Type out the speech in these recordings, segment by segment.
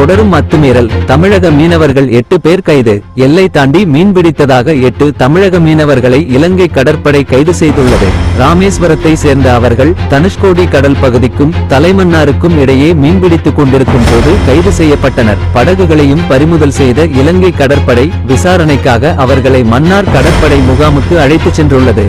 தொடரும் அத்துமீறல். தமிழக மீனவர்கள் எட்டு பேர் கைது. எல்லை தாண்டி மீன்பிடித்ததாக எட்டு தமிழக மீனவர்களை இலங்கை கடற்படை கைது செய்துள்ளது. ராமேஸ்வரத்தை சேர்ந்த அவர்கள் தனுஷ்கோடி கடல் பகுதிக்கும் தலைமன்னாருக்கும் இடையே மீன்பிடித்துக் கொண்டிருக்கும் போது கைது செய்யப்பட்டனர். படகுகளையும் பறிமுதல் செய்த இலங்கை கடற்படை விசாரணைக்காக அவர்களை மன்னார் கடற்படை முகாமுக்கு அழைத்துச் சென்றுள்ளது.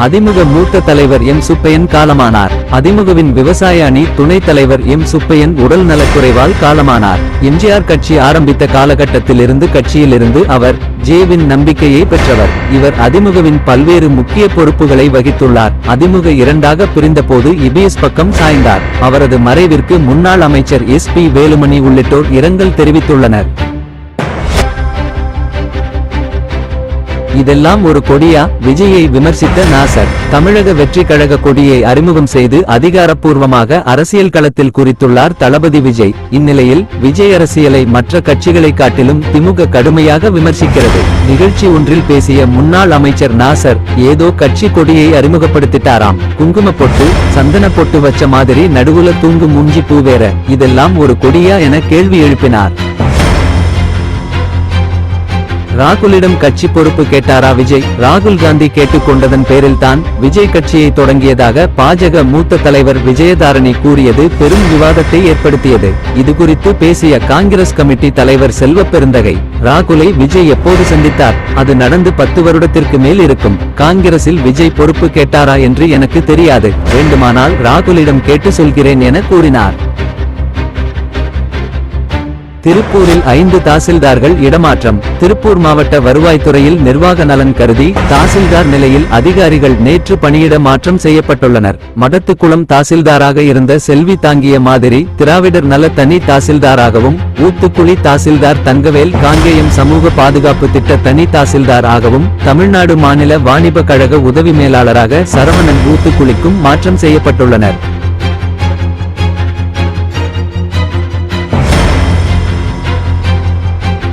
அதிமுக மூத்த தலைவர் எம் சுப்பையன் காலமானார். அதிமுகவின் விவசாய அணி துணைத் தலைவர் எம் சுப்பையன் உடல் நலக்குறைவால் காலமானார். எம்ஜிஆர் கட்சி ஆரம்பித்த காலகட்டத்திலிருந்து கட்சியிலிருந்து அவர் ஜேவின் நம்பிக்கையை பெற்றவர். இவர் அதிமுகவின் பல்வேறு முக்கிய பொறுப்புகளை வகித்துள்ளார். அதிமுக இரண்டாக பிரிந்தபோது இபிஎஸ் பக்கம் சாய்ந்தார். அவரது மறைவிற்கு முன்னாள் அமைச்சர் எஸ் பி வேலுமணி உள்ளிட்டோர் இரங்கல் தெரிவித்துள்ளனர். இதெல்லாம் ஒரு கொடியா? விஜயை விமர்சித்த நாசர். தமிழக வெற்றி கழக கொடியை அறிமுகம் செய்து அதிகாரப்பூர்வமாக அரசியல் களத்தில் குறித்துள்ளார் தளபதி விஜய். இந்நிலையில் விஜய் அரசியலை மற்ற கட்சிகளை காட்டிலும் திமுக கடுமையாக விமர்சிக்கிறது. நிகழ்ச்சி ஒன்றில் பேசிய முன்னாள் அமைச்சர் நாசர் ஏதோ கட்சி கொடியை அறிமுகப்படுத்திட்டாராம். குங்கும பொட்டு சந்தன பொட்டு வச்ச மாதிரி நடுவுல தூங்கும் மூஞ்சி பூ வேற. இதெல்லாம் ஒரு கொடியா என கேள்வி எழுப்பினார். ராகுலிடம் கட்சி பொறுப்பு கேட்டாரா விஜய்? ராகுல் காந்தி கேட்டுக்கொண்டதன் பேரில் தான் விஜய் கட்சியை தொடங்கியதாக பாஜக மூத்த தலைவர் விஜயதாரணி கூறியது பெரும் விவாதத்தை ஏற்படுத்தியது. இது குறித்து பேசிய காங்கிரஸ் கமிட்டி தலைவர் செல்வ பெருந்தகை ராகுலை விஜய் எப்போது சந்தித்தார்? அது நடந்து பத்து வருடத்திற்கு மேல் இருக்கும். காங்கிரசில் விஜய் பொறுப்பு கேட்டாரா என்று எனக்கு தெரியாது. வேண்டுமானால் ராகுலிடம் கேட்டு சொல்கிறேன் என கூறினார். திருப்பூரில் ஐந்து தாசில்தார்கள் இடமாற்றம். திருப்பூர் மாவட்ட வருவாய்த்துறையில் நிர்வாக நலன் கருதி தாசில்தார் நிலையில் அதிகாரிகள் நேற்று பணியிட மாற்றம் செய்யப்பட்டுள்ளனர். மடத்துக்குளம் தாசில்தாராக இருந்த செல்வி தாங்கிய மாதிரி திராவிடர் நல தனி தாசில்தாராகவும் ஊத்துக்குழி தாசில்தார் தங்கவேல் காங்கேயம் சமூக பாதுகாப்பு திட்ட தனி தாசில்தார் ஆகவும் தமிழ்நாடு மாநில வாணிப கழக உதவி மேலாளராக சரவணன் ஊத்துக்குழிக்கும் மாற்றம் செய்யப்பட்டுள்ளனர்.